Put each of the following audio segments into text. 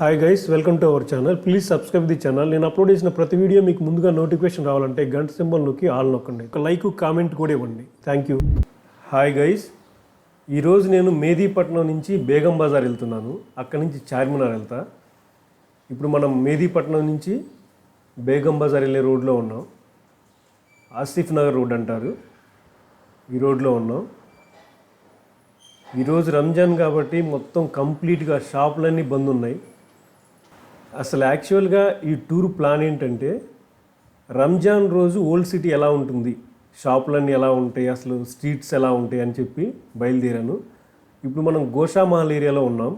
Hi guys welcome to our channel please subscribe the channel నేను upload చేసిన ప్రతి video మీకు ముందుగా నోటిఫికేషన్ రావాలంటే గంట సింబల్ నొక్కి ఆల్ నొక్కండి. ఒక లైక్ కామెంట్ కూడా ఇవ్వండి. థ్యాంక్ యూ హాయ్ గైస్ ఈరోజు నేను మేదీపట్నం నుంచి బేగం బజార్ వెళ్తున్నాను. అక్కడి నుంచి చార్మినార్ వెళ్తా. ఇప్పుడు మనం మేదీపట్నం నుంచి బేగం బజార్ వెళ్ళే రోడ్లో ఉన్నాం. ఆసిఫ్ నగర్ రోడ్ అంటారు. ఈ రోడ్లో ఉన్నాం. ఈరోజు రంజాన్ కాబట్టి మొత్తం కంప్లీట్గా షాపులన్నీ బంద్ ఉన్నాయి. అసలు యాక్చువల్గా ఈ టూర్ ప్లాన్ ఏంటంటే రంజాన్ రోజు ఓల్డ్ సిటీ ఎలా ఉంటుంది షాపులన్నీ ఎలా ఉంటాయి అసలు స్ట్రీట్స్ ఎలా ఉంటాయి అని చెప్పి బయలుదేరాను. ఇప్పుడు మనం గోషా మహల్ ఏరియాలో ఉన్నాం.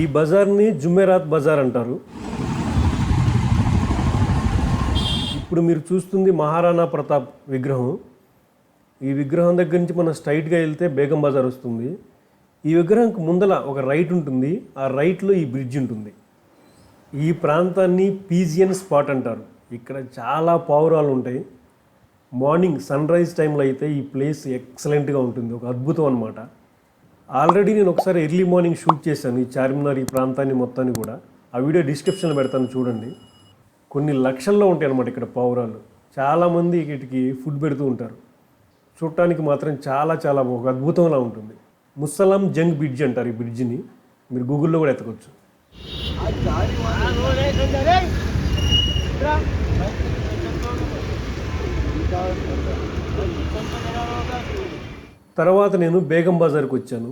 ఈ బజార్ని జుమెరాత్ బజార్ అంటారు. ఇప్పుడు మీరు చూస్తుంది మహారాణా ప్రతాప్ విగ్రహం. ఈ విగ్రహం దగ్గర నుంచి మనం స్ట్రైట్గా వెళ్తే బేగం బజార్ వస్తుంది. ఈ విగ్రహంకి ముందల ఒక రైట్ ఉంటుంది. ఆ రైట్లో ఈ బ్రిడ్జ్ ఉంటుంది. ఈ ప్రాంతాన్ని పీజియన్ స్పాట్ అంటారు. ఇక్కడ చాలా పావురాలు ఉంటాయి. మార్నింగ్ సన్ రైజ్ టైంలో అయితే ఈ ప్లేస్ ఎక్సలెంట్గా ఉంటుంది. ఒక అద్భుతం అనమాట ఆల్రెడీ నేను ఒకసారి ఎర్లీ మార్నింగ్ షూట్ చేశాను ఈ చార్మినార్ ఈ ప్రాంతాన్ని మొత్తాన్ని కూడా. ఆ వీడియో డిస్క్రిప్షన్లో పెడతాను చూడండి. కొన్ని లక్షల్లో ఉంటాయి అనమాట ఇక్కడ పావురాలు. చాలామంది వీటికి ఫుడ్ పెడుతూ ఉంటారు. చూడటానికి మాత్రం చాలా చాలా ఒక అద్భుతంలా ఉంటుంది. ముస్సలాం జంగ్ బ్రిడ్జ్ అంటారు ఈ బ్రిడ్జిని. మీరు గూగుల్లో కూడా ఎత్తకొచ్చు. తర్వాత నేను బేగం బజార్కి వచ్చాను.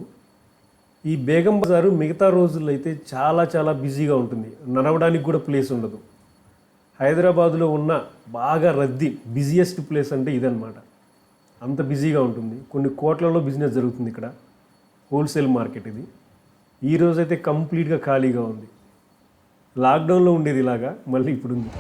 ఈ బేగం బజారు మిగతా రోజుల్లో అయితే చాలా చాలా బిజీగా ఉంటుంది. నడవడానికి కూడా ప్లేస్ ఉండదు. హైదరాబాదులో ఉన్న బాగా రద్దీ బిజియెస్ట్ ప్లేస్ అంటే ఇదన్నమాట. అంత బిజీగా ఉంటుంది. కొన్ని కోట్లలో బిజినెస్ జరుగుతుంది ఇక్కడ. హోల్సేల్ మార్కెట్ ఇది. ఈ రోజైతే కంప్లీట్గా ఖాళీగా ఉంది. లాక్డౌన్లో ఉండేది ఇలాగా మళ్ళీ ఇప్పుడు ఉంది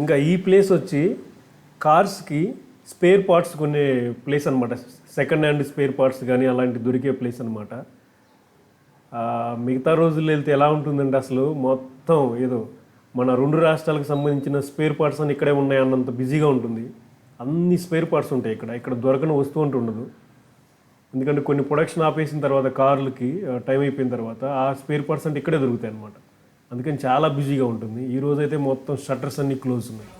ఇంకా ఈ ప్లేస్ వచ్చి కార్స్కి స్పేర్ పార్ట్స్ కొనే ప్లేస్ అనమాట సెకండ్ హ్యాండ్ స్పేర్ పార్ట్స్ కానీ అలాంటి దొరికే ప్లేస్ అనమాట మిగతా రోజులు వెళ్తే ఎలా ఉంటుందంటే అసలు? మొత్తం ఏదో మన రెండు రాష్ట్రాలకు సంబంధించిన స్పేర్ పార్ట్స్ అని ఇక్కడే ఉన్నాయి అన్నంత బిజీగా ఉంటుంది. అన్ని స్పేర్ పార్ట్స్ ఉంటాయి ఇక్కడ. ఇక్కడ దొరకని వస్తువు అంటూ ఉండదు. ఎందుకంటే కొన్ని ప్రొడక్షన్ ఆపేసిన తర్వాత కార్లకి టైం అయిపోయిన తర్వాత ఆ స్పేర్ పార్ట్స్ అంటే ఇక్కడే దొరుకుతాయి అనమాట అందుకని చాలా బిజీగా ఉంటుంది. ఈ రోజైతే మొత్తం షట్టర్స్ అన్నీ క్లోజ్ ఉన్నాయి.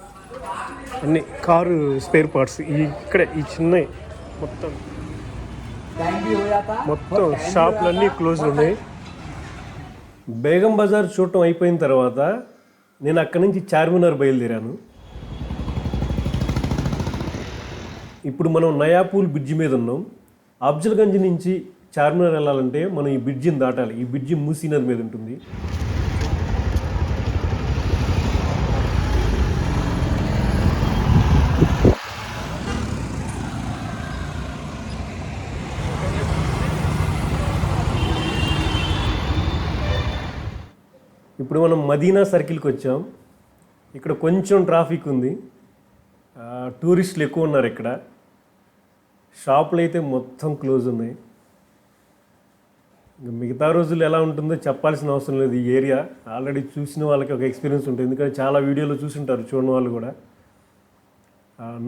అన్ని కారు స్పేర్ పార్ట్స్ ఈ ఇక్కడే ఈ చిన్న మొత్తం. మొత్తం షాపులన్నీ క్లోజ్ ఉన్నాయి. బేగం బజార్ చూడటం అయిపోయిన తర్వాత నేను అక్కడి నుంచి చార్మినార్ బయలుదేరాను. ఇప్పుడు మనం నయాపూల్ బ్రిడ్జి మీద ఉన్నాం. అఫ్జల్గంజ్ నుంచి చార్మినార్ వెళ్ళాలంటే మనం ఈ బ్రిడ్జిని దాటాలి. ఈ బ్రిడ్జి మూసీ నది మీద ఉంటుంది. ఇప్పుడు మనం మదీనా సర్కిల్కి వచ్చాం. ఇక్కడ కొంచెం ట్రాఫిక్ ఉంది. టూరిస్టులు ఎక్కువ ఉన్నారు ఇక్కడ. షాపులు అయితే మొత్తం క్లోజ్ ఉన్నాయి. మిగతా రోజులు ఎలా ఉంటుందో చెప్పాల్సిన అవసరం లేదు ఈ ఏరియా. ఆల్రెడీ చూసిన వాళ్ళకి ఒక ఎక్స్పీరియన్స్ ఉంటుంది. ఎందుకంటే చాలా వీడియోలు చూసుంటారు చూడని వాళ్ళు కూడా.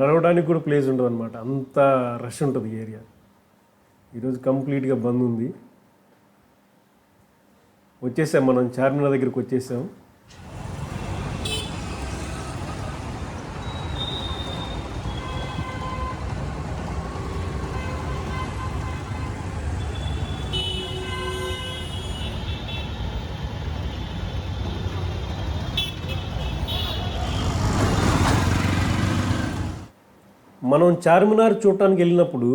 నడవడానికి కూడా ప్లేస్ ఉండదు అనమాట అంత రష్ ఉంటుంది ఈ ఏరియా. ఈరోజు కంప్లీట్గా బంద్ ఉంది. వచ్చేసాం మనం చార్మినార్ దగ్గరికి వచ్చేసాం. మనం చార్మినార్ చూడటానికి వెళ్ళినప్పుడు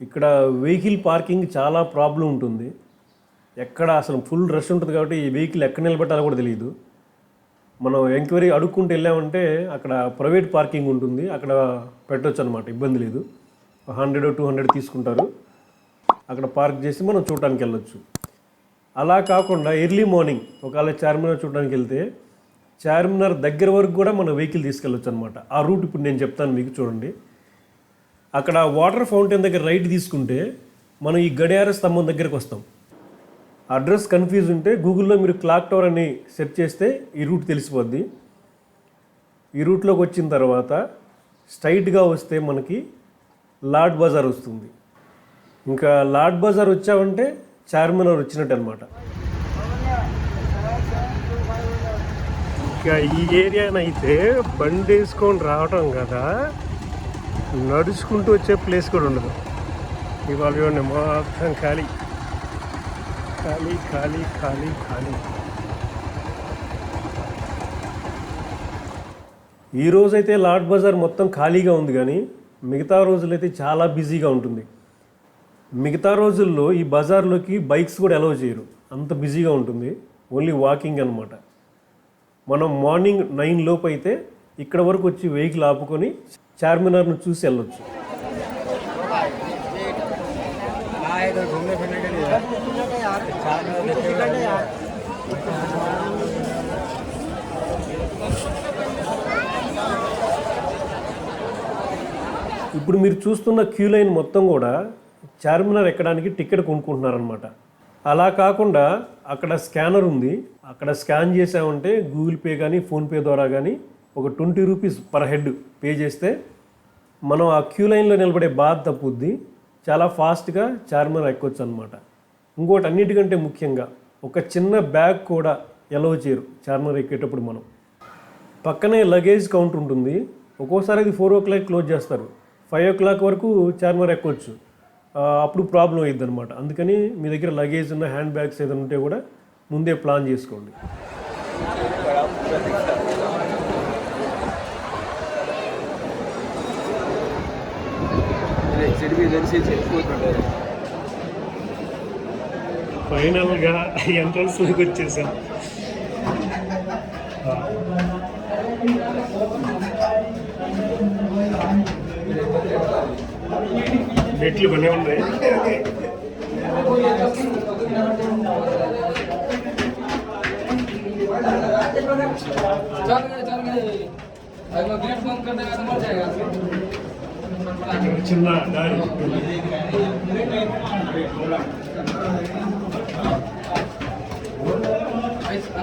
ఇక్కడ వెహికల్ పార్కింగ్ చాలా ప్రాబ్లం ఉంటుంది. ఎక్కడ అసలు ఫుల్ రష్ ఉంటుంది కాబట్టి ఈ వెహికల్ ఎక్కడ నిలబెట్టాలో కూడా తెలియదు. మనం ఎంక్వైరీ అడుక్కుంటూ వెళ్ళామంటే అక్కడ ప్రైవేట్ పార్కింగ్ ఉంటుంది. అక్కడ పెట్టొచ్చు అనమాట ఇబ్బంది లేదు. హండ్రెడ్ టూ హండ్రెడ్ తీసుకుంటారు. అక్కడ పార్క్ చేసి మనం చూడటానికి వెళ్ళొచ్చు. అలా కాకుండా ఎర్లీ మార్నింగ్ ఒకవేళ చార్మినార్ చూడడానికి వెళ్తే చార్మినార్ దగ్గర వరకు కూడా మన వెహికల్ తీసుకెళ్ళొచ్చు అనమాట ఆ రూట్ ఇప్పుడు నేను చెప్తాను మీకు చూడండి. అక్కడ వాటర్ ఫౌంటైన్ దగ్గర రైట్ తీసుకుంటే మనం ఈ గడియార స్తంభం దగ్గరకు వస్తాం. అడ్రస్ కన్ఫ్యూజ్ ఉంటే గూగుల్లో మీరు క్లాక్ టవర్ అని సెర్చ్ చేస్తే ఈ రూట్ తెలిసిపోద్ది. ఈ రూట్లోకి వచ్చిన తర్వాత స్ట్రైట్గా వస్తే మనకి లార్డ్ బజార్ వస్తుంది. ఇంకా లార్డ్ బజార్ వచ్చామంటే చార్మినార్ వచ్చినట్టు అనమాట ఇంకా ఈ ఏరియానైతే బండి వేసుకొని రావటం కదా నడుచుకుంటూ వచ్చే ప్లేస్ కూడా ఉండదు. ఇవాళ మొత్తం ఖాళీ. ఖాళీ ఖాళీ ఖాళీ ఖాళీ. ఈ రోజైతే లాడ్ బజార్ మొత్తం ఖాళీగా ఉంది కానీ మిగతా రోజులైతే చాలా బిజీగా ఉంటుంది. మిగతా రోజుల్లో ఈ బజార్లోకి బైక్స్ కూడా అలౌ చేయరు. అంత బిజీగా ఉంటుంది. ఓన్లీ వాకింగ్ అనమాట మనం మార్నింగ్ నైన్ లోపు అయితే ఇక్కడ వరకు వచ్చి వెహికల్ ఆపుకొని చార్మినార్ను చూసి వెళ్ళొచ్చు. ఇప్పుడు మీరు చూస్తున్న క్యూ లైన్ మొత్తం కూడా చార్మినార్ ఎక్కడానికి టికెట్ కొనుక్కుంటున్నారనమాట అలా కాకుండా అక్కడ స్కానర్ ఉంది. అక్కడ స్కాన్ చేసామంటే గూగుల్ పే కానీ ఫోన్పే ద్వారా కానీ ఒక twenty rupees per head pay చేస్తే మనం ఆ క్యూ లైన్లో నిలబడే బాధ తప్పుద్ది. చాలా ఫాస్ట్గా చార్మినార్ ఎక్కొచ్చు అనమాట ఇంకోటి అన్నిటికంటే ముఖ్యంగా ఒక చిన్న బ్యాగ్ కూడా ఎలవ చేయరు. చార్మినార్ ఎక్కేటప్పుడు మనం. పక్కనే లగేజ్ కౌంటర్ ఉంటుంది. ఒక్కోసారి అది ఫోర్ ఓ క్లాక్ క్లోజ్ చేస్తారు. ఫైవ్ ఓ క్లాక్ వరకు చార్మినార్ ఎక్కొచ్చు. అప్పుడు ప్రాబ్లం అయ్యిద్ది అనమాట అందుకని మీ దగ్గర లగేజ్ ఉన్న హ్యాండ్ బ్యాగ్స్ ఏదైనా ఉంటే కూడా ముందే ప్లాన్ చేసుకోండి. చెడు తెలిసి చెడిపోతుంటారు ఫైనల్గా ఎంట్రన్స్లోకి వచ్చేసాం. మెట్లు బలే ఉన్నాయి. చిన్న దారి.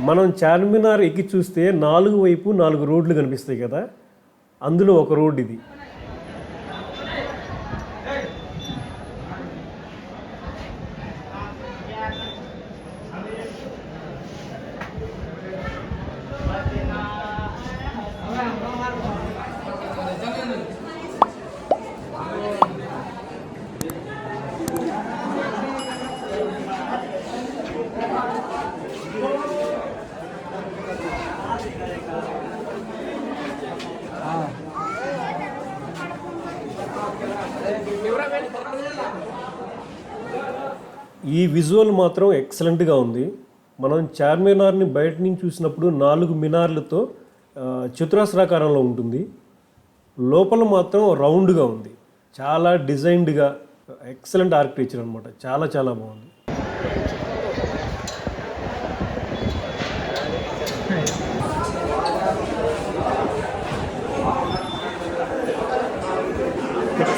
మనం చార్మినార్ ఎక్కి చూస్తే నాలుగు వైపు నాలుగు రోడ్లు కనిపిస్తాయి కదా? అందులో ఒక రోడ్ ఇది. ఈ విజువల్ మాత్రం ఎక్సలెంట్గా ఉంది. మనం చార్మినార్ని బయట నుంచి చూసినప్పుడు నాలుగు మినార్లతో చతురస్రాకారంలో ఉంటుంది. లోపల మాత్రం రౌండ్గా ఉంది. చాలా డిజైన్డ్గా ఎక్సలెంట్ ఆర్కిటెక్చర్ అనమాట చాలా చాలా బాగుంది.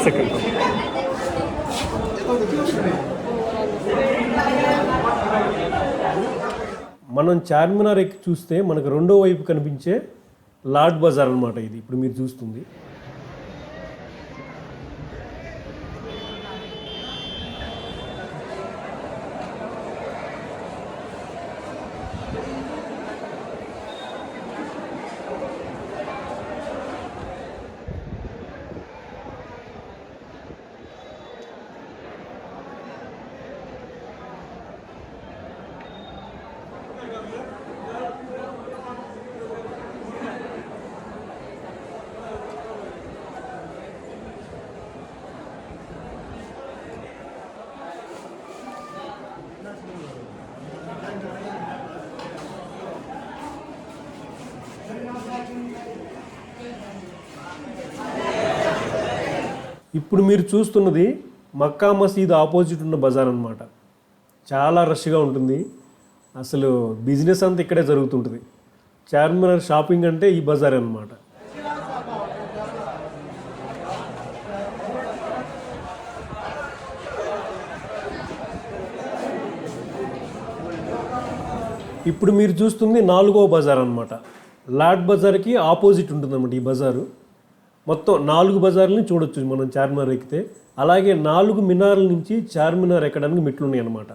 సెకండ్ మనం చార్మినార్ ఎక్కి చూస్తే మనకు రెండో వైపు కనిపించే లార్డ్ బజార్ అనమాట ఇది. ఇప్పుడు మీరు చూస్తుంది. ఇప్పుడు మీరు చూస్తున్నది మక్కా మసీద్ ఆపోజిట్ ఉన్న బజార్ అన్నమాట. చాలా రష్గా ఉంటుంది. అసలు బిజినెస్ అంతా ఇక్కడే జరుగుతుంటుంది. చార్మినార్ షాపింగ్ అంటే ఈ బజార్ అనమాట ఇప్పుడు మీరు చూస్తుంది నాలుగో బజార్ అనమాట లాడ్ బజార్కి ఆపోజిట్ ఉంటుందన్నమాట ఈ బజారు. మొత్తం నాలుగు బజార్లని చూడొచ్చు మనం చార్మినార్ ఎక్కితే. అలాగే నాలుగు మినార్ల నుంచి చార్మినార్ ఎక్కడానికి మెట్లు ఉన్నాయి అన్నమాట.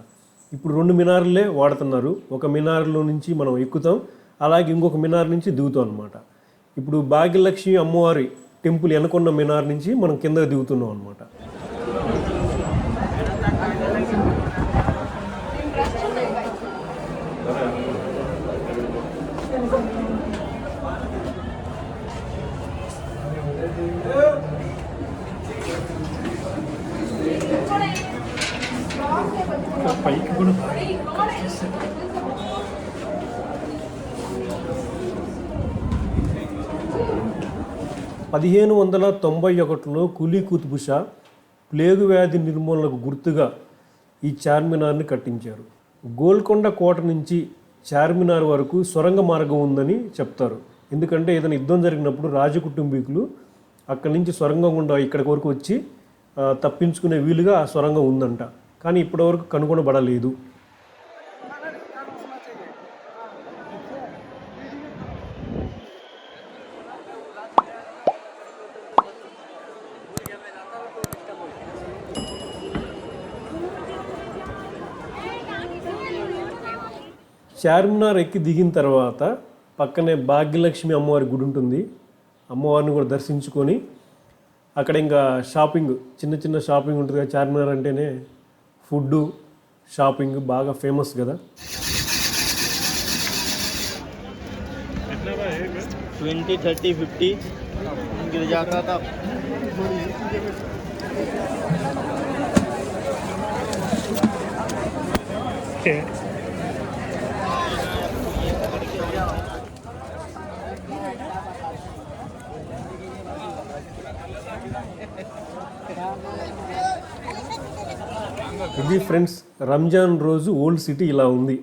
ఇప్పుడు రెండు మినార్లే వాడుతున్నారు. ఒక మినార్లో నుంచి మనం ఎక్కుతాం. అలాగే ఇంకొక మినార్ నుంచి దిగుతాం అనమాట ఇప్పుడు భాగ్యలక్ష్మి అమ్మవారి టెంపుల్ వెనకున్న మినార్ నుంచి మనం కింద దిగుతున్నాం అనమాట పైకి కూడా పదిహేను వందల తొంభై ఒకటిలో కులీ కుతుబుషా ప్లేగు వ్యాధి నిర్మూలనకు గుర్తుగా ఈ చార్మినార్ని కట్టించారు. గోల్కొండ కోట నుంచి చార్మినార్ వరకు సొరంగ మార్గం ఉందని చెప్తారు. ఎందుకంటే ఏదైనా యుద్ధం జరిగినప్పుడు రాజకుటుంబీకులు అక్కడి నుంచి సొరంగం గుండా ఇక్కడికి వరకు వచ్చి తప్పించుకునే వీలుగా ఆ సొరంగం ఉందంట. కానీ ఇప్పటివరకు కనుగొనబడలేదు. చార్మినార్ ఎక్కి దిగిన తర్వాత పక్కనే భాగ్యలక్ష్మి అమ్మవారి గుడి ఉంటుంది. అమ్మవారిని కూడా దర్శించుకొని అక్కడ ఇంకా షాపింగ్ చిన్న చిన్న షాపింగ్ ఉంటుంది కదా చార్మినార్ అంటేనే ఫుడ్ షాపింగ్ బాగా ఫేమస్ కదా ट्वेंटी थर्टी फिफ्टी गिर जाता था ఇది ఫ్రెండ్స్ రంజాన్ రోజు ఓల్డ్ సిటీ ఇలా ఉంది.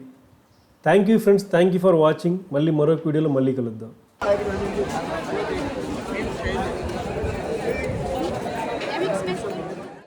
Thank you friends thank you for watching మళ్ళీ మరొక వీడియోలో మళ్ళీ కలుద్దాం.